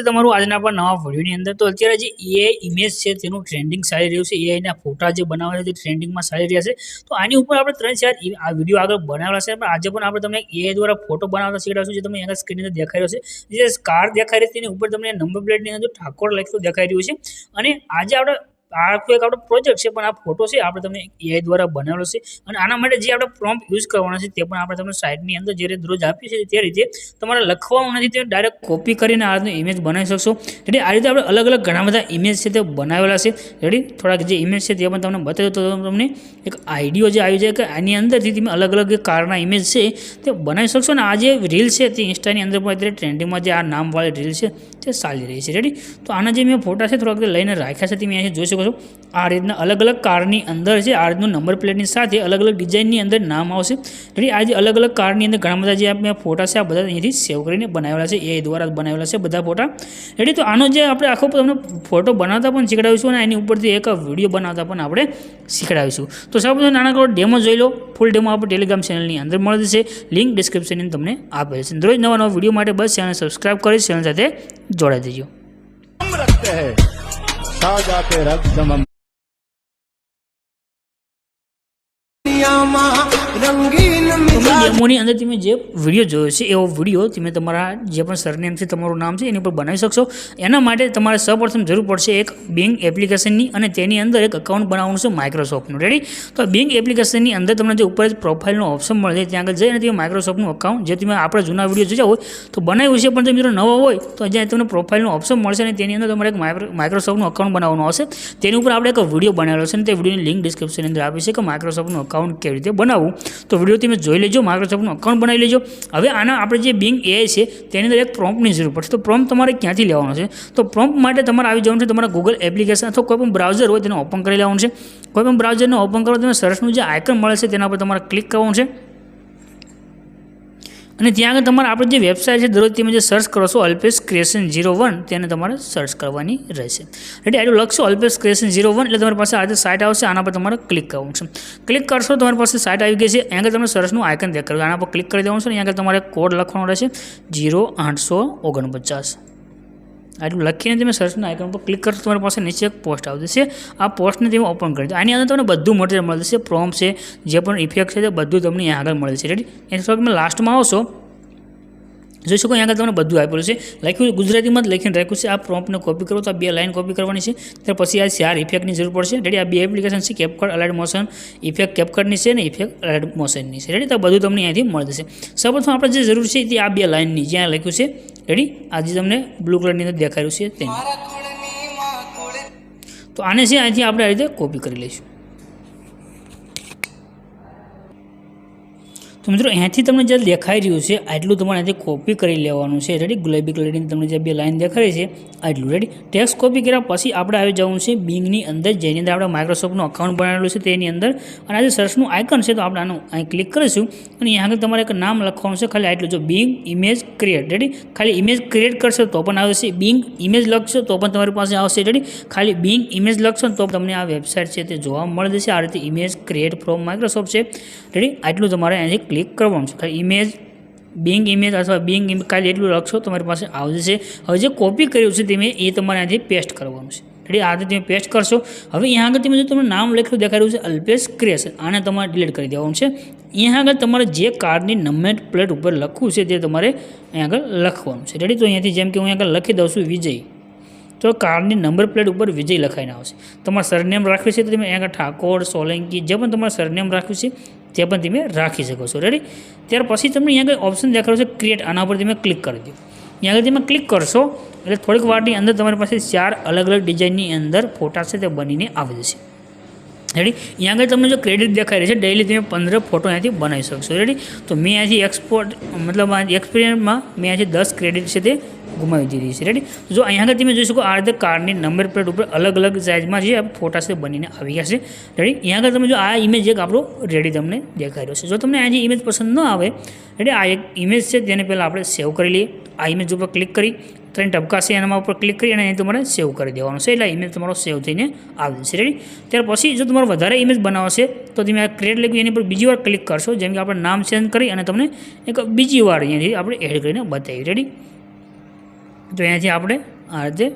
છે તમારું આજના આપણા નવા વિડીયોની અંદર. તો અત્યારે જે એઆઈ ઇમેજ છે તેનું ટ્રેન્ડિંગ ચાલી રહ્યું છે. એઆઈના ફોટા જે બનાવે છે તે ટ્રેન્ડિંગમાં ચાલી રહ્યા છે. તો આની ઉપર આપણે ત્રણ ચાર આ વીડિયો આગળ બનાવેલા છે. પણ આજે પણ આપણે તમને એઆઈ દ્વારા ફોટો બનાવતા શીખડાવશું જે તમને એના સ્ક્રીનની અંદર દેખાઈ રહ્યો છે. જે કાર દેખાઈ રહી છે તેની ઉપર તમને નંબર પ્લેટની અંદર ઠાકોર લખેલું દેખાઈ રહ્યું છે. અને આજે આપણે આ આખો એક આપણો પ્રોજેક્ટ છે, પણ આ ફોટો છે, આપણે તમને એઆઈ દ્વારા બનાવેલો છે. અને આના માટે જે આપણે પ્રોમ્પ યુઝ કરવાનો છે, તે પણ આપણે તમને સાઇટની અંદર જે રીતે રોજ આપીએ છીએ, તે રીતે તમારે લખવાનું નથી, તે ડાયરેક્ટ કોપી કરીને આ રીતનું ઇમેજ બનાવી શકશો. રેડી આ રીતે આપણે અલગ અલગ ઘણા બધા ઇમેજ છે, તે બનાવેલા છે. રેડી થોડાક જે ઇમેજ છે, તે પણ તમને બતાવ્યો તો તમને એક આઈડિયો જે આવી જાય કે આની અંદરથી તમે અલગ અલગ કારના ઇમેજ છે, તે બનાવી શકશો. ને આ જે રીલ છે, તે ઇન્સ્ટાની અંદર પણ અત્યારે ટ્રેન્ડિંગમાં જે આ નામવાળી રીલ છે, તે ચાલી રહી છે. રેડી તો આના જે મેં ફોટા છે, થોડાક લઈને રાખ્યા છે તમે અહીંયા જોઈ શકો છો આ રીતના અલગ અલગ કારની અંદર છે આ રીતનું નંબર પ્લેટની સાથે અલગ અલગ ડિઝાઇનની અંદર નામ આવશે. એટલે આ અલગ અલગ કારની અંદર ઘણા બધા જે આપણે ફોટા છે, આ બધા અહીંથી સેવ કરીને બનાવેલા છે એ દ્વારા બનાવેલા છે બધા ફોટા. રેડી તો આનો જે આપણે આખો તમને ફોટો બનાવતા પણ શીખડાવીશું અને એની ઉપરથી એક વીડિયો બનાવતા પણ આપણે શીખડાવીશું. તો સૌપ્રથમ કરો ડેમો જોઈ લો. ફૂલ ડેમો આપણે ટેલિગ્રામ ચેનલની અંદર મળી જશે. લિંક ડિસ્ક્રિપ્શનની તમને આપેલ છે. દરરોજ નવા નવા વીડિયો માટે બસ ચેનલ સબસ્ક્રાઇબ કરી ચેનલ સાથે જોડાઈ દેજો. સાજાતે રક્ષમમ દુનિયામાં રંગી નિયમોની અંદર તમે જે વીડિયો જોયો છે, એવો વીડિયો તમે તમારા જે પણ સરનેમથી તમારું નામ છે, એની ઉપર બનાવી શકશો. એના માટે તમારે સૌપ્રથમ જરૂર પડશે એક બેંક એપ્લિકેશનની અને તેની અંદર એક અકાઉન્ટ બનાવવાનું છે માઇક્રોસોફ્ટનું રેડી તો બેંક એપ્લિકેશનની અંદર તમને જે ઉપર જ પ્રોફાઇલનો ઓપ્શન મળે છે ત્યાં આગળ જઈને તમે માઇક્રોસોફ્ટનું અકાઉન્ટ જે તમે આપણે જૂના વીડિયો જોયા હોય, તો બનાવ્યું છે, પણ તમે મિત્રો નવો હોય, તો જ્યાં તમને પ્રોફાઇલનો ઓપ્શન મળશે અને તેની અંદર તમારે એક માઇક્રોસોફ્ટનું અકાઉન્ટ બનાવવાનું આવશે તેની ઉપર આપણે એક વીડિયો બનાવેલો છે અને તે વિડીયોની લિંક ડિસ્ક્રિપ્શનની અંદર આપી છે કે માઇક્રોસોફ્ટનું અકાઉન્ટ કેવી રીતે બનાવવું. તો વીડિયો તમે જોઈ લેજો માઇક્રોસોફ્ટનું અકાઉન્ટ બનાવી લેજો. હવે આના આપણે જે બિંગ એઆઈ છે, તેની અંદર એક પ્રોમ્પની જરૂર પડશે. તો પ્રોમ્પ તમારે ક્યાંથી લેવાનો છે? તો પ્રોમ્પ માટે તમારે આવી જવાનું છે તમારા ગૂગલ એપ્લિકેશન અથવા કોઈ પણ બ્રાઉઝર હોય, તેને ઓપન કરી લેવાનું છે. કોઈ પણ બ્રાઉઝરને ઓપન કરો તમે સરસનું જે આઇકન મળે છે, તેના પર તમારે ક્લિક કરવાનું છે. અને ત્યાં આગળ તમારે આપણે જે વેબસાઇટ છે, દરરોજ તમે જે સર્ચ કરો છો અલ્પેશ ક્રિએશન ઝીરો વન તેને તમારે સર્ચ કરવાની રહેશે. એટલે આટલું લખશો અલ્પેશ ક્રિએશન ઝીરો વન એટલે તમારી પાસે આજે સાઇટ આવશે, આના પર તમારે ક્લિક કરવાનું છે. ક્લિક કરશો, તમારી પાસે સાઇટ આવી ગઈ છે એ આગળ તમને સર્ચનું આઇકન દેખાડ્યું આના પર ક્લિક કરી દેવાનું છે અને આગળ તમારે કોડ લખવાનો રહેશે ઝીરો આઠસો ઓગણપચાસ. આટલું લખીને તમે સર્ચના આઇકન પર ક્લિક કરશો, તમારી પાસે નીચે એક પોસ્ટ આવી જશે આ પોસ્ટને તમે ઓપન કરી દો. આની અંદર તમને બધું મટીરિયલ મળી જશે પ્રોમ છે, જે પણ ઇફેક્ટ છે તે બધું તમને અહીંયા આગળ મળે છે. રેડી એની તમે લાસ્ટમાં આવશો, જોઈ શકો અહીંયા આગળ તમને બધું આપેલું છે. લખ્યું ગુજરાતીમાં જ લખીને રાખ્યું છે. આ પ્રોમ્પને કોપી કરો તો આ બે લાઇન કોપી કરવાની છે. ત્યાર પછી આ ચાર ઇફેક્ટની જરૂર પડશે. રેડી આ બે એપ્લિકેશન છે કેપકટ અલાઇડ મોશન ઇફેક્ટ કેપકટની છે ને ઇફેક્ટ અલાઇડ મોશનની છે. રેડી તો બધું તમને અહીંયાથી મળી જશે. સૌપ્રથમ આપણે જે જરૂર છે તે આ બે લાઇનની જ્યાં લખ્યું છે રેડી આજે તમને બ્લુ કલરની અંદર દેખાડ્યું છે તેની તો આને છે અહીંથી આપણે આ રીતે કોપી કરી લઈશું. તો મિત્રો, અહીંયાથી તમને જે દેખાઈ રહ્યું છે, આટલું તમારે અહીંથી કોપી કરી લેવાનું છે. રેડી ગુલાબી કલરની તમને જે બે લાઈન દેખાય છે, આટલું. રેડી ટેક્સ કોપી કર્યા પછી આપણે આવી જવાનું છે બિંગની અંદર, જેની અંદર આપણે માઇક્રોસોફ્ટનું અકાઉન્ટ બનાવેલું છે તેની અંદર. અને આ જે સર્ચનું આઇકન છે તો આપણે આનું અહીં ક્લિક કરીશું. અને અહીંયા આગળ તમારે એક નામ લખવાનું છે, ખાલી આટલું જો બિંગ ઇમેજ ક્રિએટ રેડી ખાલી ઇમેજ ક્રિએટ કરશો તો પણ આવશે. બિંગ ઇમેજ લખશો તો પણ તમારી પાસે આવશે. રેડી ખાલી બિંગ ઇમેજ લખશો તો તમને આ વેબસાઇટ છે તે જોવા મળી જશે. આ રીતે ઇમેજ ક્રિએટ ફ્રોમ માઇક્રોસોફ્ટ છે. રેડી આટલું તમારે અહીંથી ક્લિક કરવાનું છે. ખાલી ઇમેજ બિંગ ઇમેજ અથવા બિંગ ખાલી એટલું લખશો તમારી પાસે આવશે. હવે જે કોપી કર્યું છે તમે એ તમારે અહીંથી પેસ્ટ કરવાનું છે. રેડી આ રીતે તમે પેસ્ટ કરશો. હવે અહીંયા આગળ તમે જો તમને નામ લખેલું રહ્યું છે, અલ્પેશ ક્રેશન આને તમારે ડિલીટ કરી દેવાનું છે. અહીંયા આગળ તમારે જે કાર્ડની નંબર પ્લેટ ઉપર લખવું છે તે તમારે અહીંયા આગળ લખવાનું છે. રેડી તો અહીંયાથી જેમ કે હું અહીંયા આગળ લખી દઉં છું વિજય. તો કારની નંબર પ્લેટ ઉપર વિજય લખાઈને આવશે. તમારે સરનેમ રાખ્યું છે તો તમે અહીંયા આગળ ઠાકોર, સોલંકી, જે પણ તમારે સરનેમ રાખ્યું છે તે પણ તમે રાખી શકો છો. રેડી ત્યાર પછી તમને અહીંયા કંઈ ઓપ્શન દેખાડો છે ક્રિએટ આના ઉપર તમે ક્લિક કરી દો. અહીંયા આગળ તમે ક્લિક કરશો એટલે થોડીક વારની અંદર તમારી પાસે ચાર અલગ અલગ ડિઝાઇનની અંદર ફોટા છે તે બનીને આવી જશે. રેડી અહીંયા આગળ તમને જો ક્રેડિટ દેખાઈ રહી છે ડેલી તમે પંદર ફોટો અહીંયાથી બનાવી શકશો. રેડી તો મેં અહીંયાથી એક્સપોર્ટ મતલબ એક્સપિરિયન્સમાં મેં અહીંયાથી દસ ક્રેડિટ છે તે ગુમાવી દીધી છે. રેડી જો અહીંયા આગળ તમે જોઈ શકો, આ રીતે કારની નંબર પ્લેટ ઉપર અલગ અલગ સાઇઝમાં જે ફોટા છે બનીને આવી ગયા છે. રેડી અહીંયા આગળ તમે જો આ ઇમેજ એક આપણો રેડી તમને દેખાઈ રહ્યો છે. જો તમને આ ઇમેજ પસંદ ન આવે રેડી આ એક ઇમેજ છે તેને પહેલાં આપણે સેવ કરી લઈએ. આ ઇમેજ ઉપર ક્લિક કરી, ત્રણ ટપકાશે એના ઉપર ક્લિક કરી અને અહીં તમારે સેવ કરી દેવાનું છે. એટલે ઇમેજ તમારો સેવ થઈને આવી જશે. રેડી ત્યાર પછી જો તમારે વધારે ઇમેજ બનાવશે, તો તમે આ ક્રિએટ લખ્યું એની પર બીજી વાર ક્લિક કરશો. જેમ કે આપણે નામ ચેન્જ કરી અને તમને એક બીજી વાર અહીંયાથી આપણે એડ કરીને બતાવી. રેડી તો અહીંયાથી આપણે આ રીતે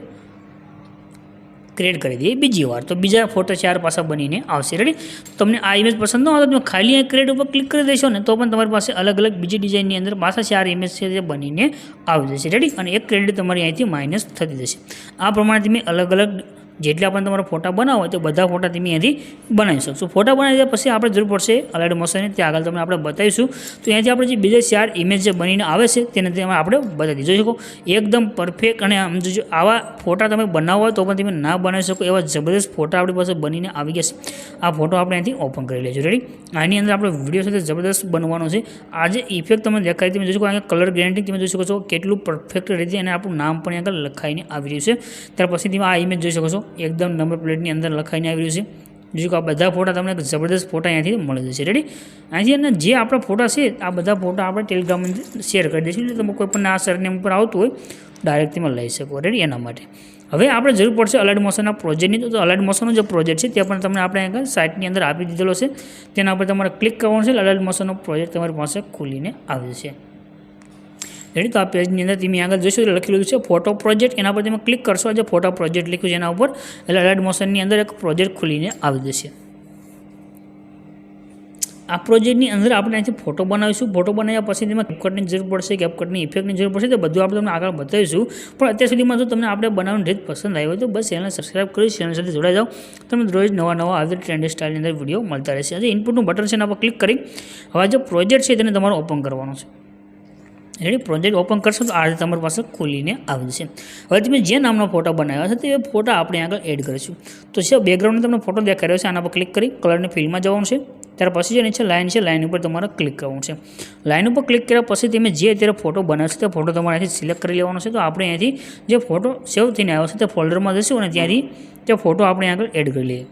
ક્રિએટ કરી દઈએ. બીજી વાર તો બીજા ફોટો ચાર પાસા બનીને આવશે. રેડી તમને આ ઇમેજ પસંદ ન હોય તો તમે ખાલી આ ક્રિએટ ઉપર ક્લિક કરી દેશો ને તો પણ તમારી પાસે અલગ અલગ બીજી ડિઝાઇનની અંદર પાછા ચાર ઇમેજ છે જે બનીને આવી જશે. રેડી અને એક ક્રેડિટ તમારી અહીંથી માઇનસ થતી જશે. આ પ્રમાણે તમે અલગ અલગ જેટલા પણ તમારા ફોટા બનાવો હોય તો બધા ફોટા તમે અહીંયાથી બનાવી શકશો ફોટા બનાવી પછી આપણે જરૂર પડશે અલાઇડ મોશનની ત્યાં આગળ તમને આપણે બતાવીશું. તો અહીંયાથી આપણે જે બીજા ચાર ઇમેજ જે બનીને આવે છે, તેને તેમાં આપણે બતાવી દીધું. શકો, એકદમ પરફેક્ટ અને આમ જો આવા ફોટા તમે બનાવો તો પણ તમે ના બનાવી શકો, એવા જબરદસ્ત ફોટા આપણી પાસે બનીને આવી ગયા છે. આ ફોટો આપણે અહીંથી ઓપન કરી લેજો. રેડી આની અંદર આપણે વીડિયો સાથે જબરદસ્ત બનવાનો છે. આ જે ઇફેક્ટ તમે દેખાય તમે જોઈ શકો, અહીંયા કલર ગેરંટી તમે જોઈ શકો છો કેટલું પરફેક્ટ રીતે અને આપણું નામ પણ આગળ લખાઈને આવી રહ્યું છે. ત્યાર પછી તમે આ ઇમેજ જોઈ શકો છો. એકદમ નંબર પ્લેટની અંદર લખાઈને આવી રહ્યું છે. બીજું કે આ બધા ફોટા તમને જબરદસ્ત ફોટા અહીંયાથી મળી જશે. રેડી અહીંથી અને જે આપણા ફોટા છે, આ બધા ફોટા આપણે ટેલિગ્રામ શેર કરી દઈશું. એટલે તમે કોઈ પણ આ સરનેમ ઉપર આવતું હોય ડાયરેક્ટ તમે લઈ શકો. રેડી એના માટે. હવે આપણે જરૂર પડશે અલર્ટ મોશનના પ્રોજેક્ટની તો અલર્ટ મોશનનો જે પ્રોજેક્ટ છે તે પણ તમને આપણે આગળ સાઇટની અંદર આપી દીધેલો છે. તેના પર તમારે ક્લિક કરવાનું છે. અલર્ટ મોશનનો પ્રોજેક્ટ તમારી પાસે ખુલીને આવે છે. રેડી તો આ પેજની અંદર તમે આગળ જોઈશું લખેલું છે ફોટો પ્રોજેક્ટ એના પર તમે ક્લિક કરશો જે ફોટો પ્રોજેક્ટ લખ્યું છે એના ઉપર. એટલે અલાઇડ મોશનની અંદર એક પ્રોજેક્ટ ખુલીને આવી જશે. આ પ્રોજેક્ટની અંદર આપણે અહીંથી ફોટો બનાવીશું. ફોટો બનાવ્યા પછી તેમાં કેપકટની જરૂર પડશે કેપકટની ઇફેક્ટની જરૂર પડશે, તો બધું આપણે તમને આગળ બતાવીશું. પણ અત્યાર સુધીમાં જો તમને આપણે બનાવવાની રીત પસંદ આવી હોય તો બસ ચેનલ સબસ્ક્રાઈબ કરી ચેનલ સાથે જોડાઈ જાઓ. તમને રોજ નવા નવા આવી ટ્રેન્ડ સ્ટાઇલની અંદર વીડિયો મળતા રહેશે. આજે ઇનપુટનું બટન છે એના પર ક્લિક કરી. હવે જે પ્રોજેક્ટ છે, તેને તમારે ઓપન કરવાનો છે. રેડી પ્રોજેક્ટ ઓપન કરશો તો આ રીતે તમારી પાસે ખોલીને આવી જશે. હવે તમે જે નામનો ફોટો બનાવ્યો છે, તે ફોટા આપણે આગળ એડ કરીશું. તો છે બેકગ્રાઉન્ડનો તમને ફોટો દેખાઈ રહ્યો છે, આના પર ક્લિક કરી કલરની ફિલ્ડમાં જવાનું છે. ત્યાર પછી જે નીચે લાઇન છે લાઇન ઉપર તમારે ક્લિક કરવાનું છે. લાઇન ઉપર ક્લિક કર્યા પછી તમે જે અત્યારે ફોટો બનાવશો તે ફોટો તમારે અહીંથી સિલેક્ટ કરી લેવાનો છે. તો આપણે અહીંથી જે ફોટો સેવ થઈને આવ્યો છે, તે ફોલ્ડરમાં જશું અને ત્યાંથી તે ફોટો આપણે આગળ એડ કરી લઈએ.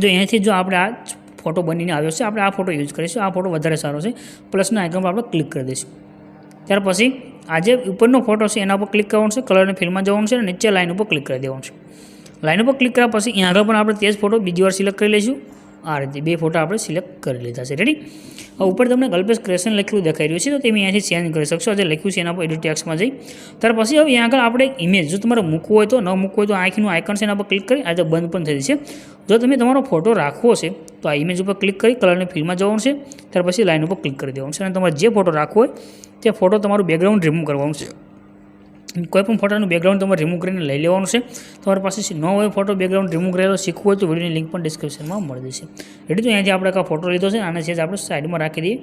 જો અહીંયાથી જો આપણે આ ફોટો બનીને આવ્યો છે. આપણે આ ફોટો યુઝ કરીશું. આ ફોટો વધારે સારો છે. પ્લસના આઇકન પર આપણે ક્લિક કરી દઈશું. ત્યાર પછી આ જે ઉપરનો ફોટો છે એના ઉપર ક્લિક કરવાનું છે. કલરની ફિલ્મમાં જવાનું છે અને નીચે લાઇન ઉપર ક્લિક કરી દેવાનું છે. લાઇન ઉપર ક્લિક કર્યા પછી અહીંયા આગળ પણ આપણે તે જ ફોટો બીજી વાર સિલેક્ટ કરી લઈશું. આ રીતે બે ફોટા આપણે સિલેક્ટ કરી લીધા છે. રેડી ઉપર તમને ગલ્પેશ ક્રેશન લખેલું દેખાઈ રહ્યું છે. તો તમે અહીંયાથી ચેન્જ કરી શકશો. જે લખ્યું છે એના પર એડિટ ટેક્સમાં જઈ. ત્યાર પછી હવે અહીંયા આગળ આપણે ઇમેજ જો તમારે મૂકવું હોય તો, ન મૂકવું હોય તો આંખનું આઇકન છે એના પર ક્લિક કરી, આ રીતે બંધ પણ થઈ છે જો તમે તમારો ફોટો રાખવો છે, તો આ ઇમેજ ઉપર ક્લિક કરી કલરની ફિલ્ડમાં જવાનું છે. ત્યાર પછી લાઇન ઉપર ક્લિક કરી દેવાનું છે. અને તમારે જે ફોટો રાખવો હોય, તે ફોટો તમારું બેકગ્રાઉન્ડ રિમૂવ કરવાનું છે. કોઈ પણ ફોટાનું બેકગ્રાઉન્ડ તમારે રિમૂવ કરીને લઈ લેવાનું છે. તમારી પાસે ન હોય ફોટો બેકગ્રાઉન્ડ રિમૂવ કરેલો, શીખવું હોય તો વિડીયોની લિંક પણ ડિસ્ક્રિપ્શનમાં મળી જશે. એટલે તો અહીંયાથી આપણે આ ફોટો લીધો છે આને છે આપણે સાઈડમાં રાખી દઈએ.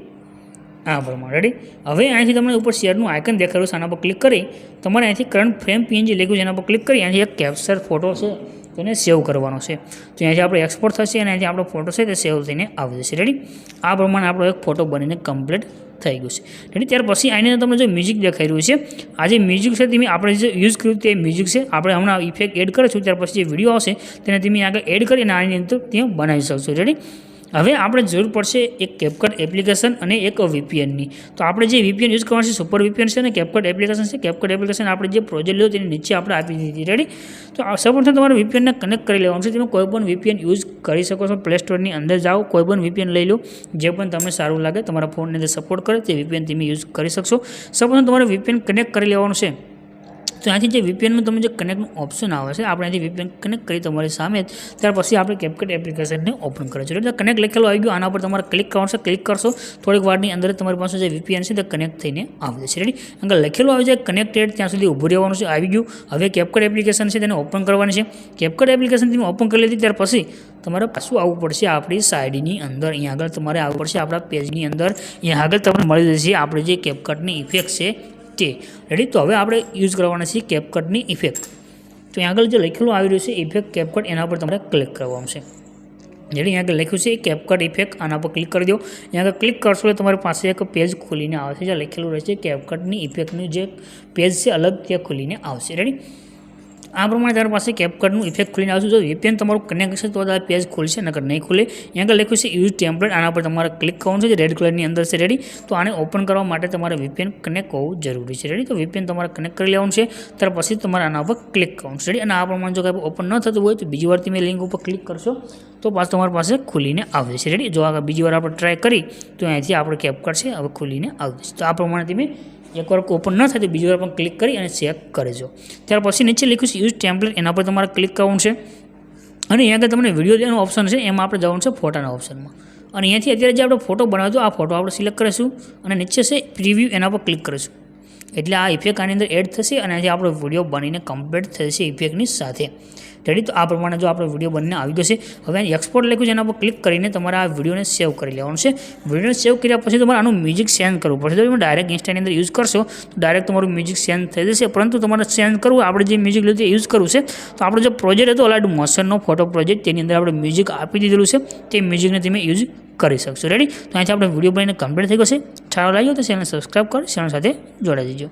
આ પ્રમાણે રેડી હવે અહીંથી તમને ઉપર શેરનું આઇકન દેખાડ્યું છે, આના પર ક્લિક કરી. તમારે અહીંથી કરંટ ફ્રેમ પીએનજી લખ્યું છે, એના પર ક્લિક કરી. અહીંથી એક કેપ્ચર ફોટો છે, તેને સેવ કરવાનો છે. તો અહીંથી આપણે એક્સપોર્ટ થશે અને અહીંથી આપણો ફોટો છે, તે સેવ થઈને આવી જશે. રેડી આ પ્રમાણે આપણો એક ફોટો બનીને કમ્પ્લીટ થઈ ગયું છે. રેડી ત્યાર પછી આની તમને જો મ્યુઝિક દેખાઈ રહ્યું છે, આ જે મ્યુઝિક છે તમે આપણે જે યુઝ કર્યું તે મ્યુઝિક છે, આપણે હમણાં ઇફેક્ટ એડ કરીશું, ત્યાર પછી જે વીડિયો આવશે, તેને તમે આગળ એડ કરીને આની અંદર ત્યાં બનાવી શકશો. રેડી હવે આપણે જરૂર પડશે એક કેપકટ એપ્લિકેશન અને એક વીપીએનની તો આપણે જે વીપીએન યુઝ કરવાનું છે સુપર વીપીએન છે અને કેપકટ એપ્લિકેશન છે. કેપકટ એપ્લિકેશન આપણે જે પ્રોજેક્ટ લીધો તેની નીચે આપણે આપી દીધી. રેડી તો સૌપ્રથમ તમારે વીપીએનને કનેક્ટ કરી લેવાનું છે. તમે કોઈ પણ વીપીએન યુઝ કરી શકો છો. પ્લે સ્ટોરની અંદર જાઓ, કોઈ પણ વીપીએન લઈ લો, જે પણ તમને સારું લાગે, તમારા ફોનની અંદર સપોર્ટ કરે, તે વીપીએન તમે યુઝ કરી શકશો. સૌપ્રથમ તમારે વીપીએન કનેક્ટ કરી લેવાનું છે. તો ત્યાંથી જે વીપીએનનું તમે જે કનેક્ટનું ઓપ્શન આવે છે, આપણે અહીંથી વીપીએન કનેક્ટ કરી તમારી સામે, ત્યાર પછી આપણે કેપકટ એપ્લિકેશનને ઓપન કરીશું એટલે કનેક્ટ લખેલું આવી ગયું, આના પર તમારે ક્લિક કરવાનું છે ક્લિક કરશો, થોડીક વારની અંદર તમારી પાસે જે વીપીએન છે તે કનેક્ટ થઈને આવી જશે. રેડી આગળ લખેલું આવી જાય કનેક્ટેડ ત્યાં સુધી ઊભું રહેવાનું છે, આવી ગયું. હવે કેપકટ એપ્લિકેશન છે તેને ઓપન કરવાની છે. કેપકટ એપ્લિકેશન તમે ઓપન કરી લીધી, ત્યાર પછી તમારે પાછું આવવું પડશે આપણી સાઈડની અંદર. અહીંયા આગળ તમારે આવવું પડશે આપણા પેજની અંદર. અહીંયા આગળ તમને મળી જશે આપણે જે કેપકટની ઇફેક્ટ છે તે રેડી તો હવે આપણે યુઝ કરવાના છીએ કેપકટની ઇફેક્ટ તો અહીં આગળ જે લખેલું આવી રહ્યું છે ઇફેક્ટ કેપકટ એના પર તમારે ક્લિક કરવાનું છે. જેની અહીંયા આગળ લખ્યું છે કેપકટ ઇફેક્ટ આના પર ક્લિક કરી દો. અહીંયા આગળ ક્લિક કરશો એટલે તમારી પાસે એક પેજ ખોલીને આવશે. જ્યાં લખેલું રહેશે કેપકટની ઇફેક્ટનું જે પેજ છે, અલગ ત્યાં ખોલીને આવશે. રેડી આ પ્રમાણે તમારી પાસે કેપકટનું ઇફેક્ટ ખુલીને આવશે. જો વીપીએન તમારું કનેક્ટ હશે તો આ પેજ ખુલશે, નકર નહીં ખુલે. અહીંયા આગળ લખ્યું છે યુઝ ટેમ્પલેટ આના પર તમારે ક્લિક કરવાનું છે, જે રેડ કલરની અંદર છે રેડી તો આને ઓપન કરવા માટે તમારે વીપીએન કનેક્ટ હોવું જરૂરી છે. રેડી તો વીપીએન તમારે કનેક્ટ કરી લેવાનું છે. ત્યાર પછી તમારે આના પર ક્લિક કરવાનું છે. રેડી અને આ પ્રમાણે જો કાંઈ ઓપન ન થતું હોય, તો બીજી વાર તમે લિંક ઉપર ક્લિક કરશો, તો પાછું તમારી પાસે ખુલીને આવશે. છે રેડી જો આગળ બીજી વાર આપણે ટ્રાય કરી, તો અહીંયાથી આપણે કેપકટ છે, હવે ખુલીને આવશે. તો આ પ્રમાણે તમે એકવાર ઓપન ન થાય તો બીજી વાર પણ ક્લિક કરી અને ચેક કરજો. ત્યાર પછી નીચે લખ્યું છે યુઝ ટેમ્પલેટ એના પર તમારે ક્લિક કરવાનું છે. અને અહીંયા આગળ તમને વીડિયો દેવાનો ઓપ્શન છે, એમાં આપણે જવાનું છે ફોટાના ઓપ્શનમાં અને અહીંયાથી અત્યારે જે આપણે ફોટો બનાવ્યો આ ફોટો આપણે સિલેક્ટ કરીશું અને નીચે છે પ્રિવ્યૂ એના પર ક્લિક કરીશું. એટલે આ ઇફેક્ટ આની અંદર એડ થશે અને આજે આપણો વીડિયો બનીને કમ્પ્લીટ થશે ઇફેક્ટની સાથે. રેડી તો આ પ્રમાણે જો આપણો વીડિયો બંને આવી ગયો છે હવે એક્સપોર્ટ લખ્યું છે, એના પર ક્લિક કરીને તમારે આ વિડીયોને સેવ કરી લેવાનું છે. વિડીયોને સેવ કર્યા પછી તમારે આનું મ્યુઝિક સેન્ડ કરવું પડશે. તો તમે ડાયરેક્ટ ઇન્સ્ટાની અંદર યુઝ કરશો, તો ડાયરેક્ટ તમારું મ્યુઝિક સેન્ડ થઈ જશે. પરંતુ તમારે સેન્ડ કરવું, આપણે જે મ્યુઝિક લીધું યુઝ કરવું છે. તો આપણો જે પ્રોજેક્ટ હતો ઓલાઇડ મોશનનો ફોટો પ્રોજેક્ટ તેની અંદર આપણે મ્યુઝિક આપી દીધેલું છે. તે મ્યુઝિકને તમે યુઝ કરી શકશો. રેડી તો અહીંથી આપણે વીડિયો બનાવીને કમ્પ્લીટ થઈ ગયો છે. સારો લાગ્યો તો ચેનલ સબસ્ક્રાઈબ કરો ચેનલ સાથે જોડાઈ દેજો.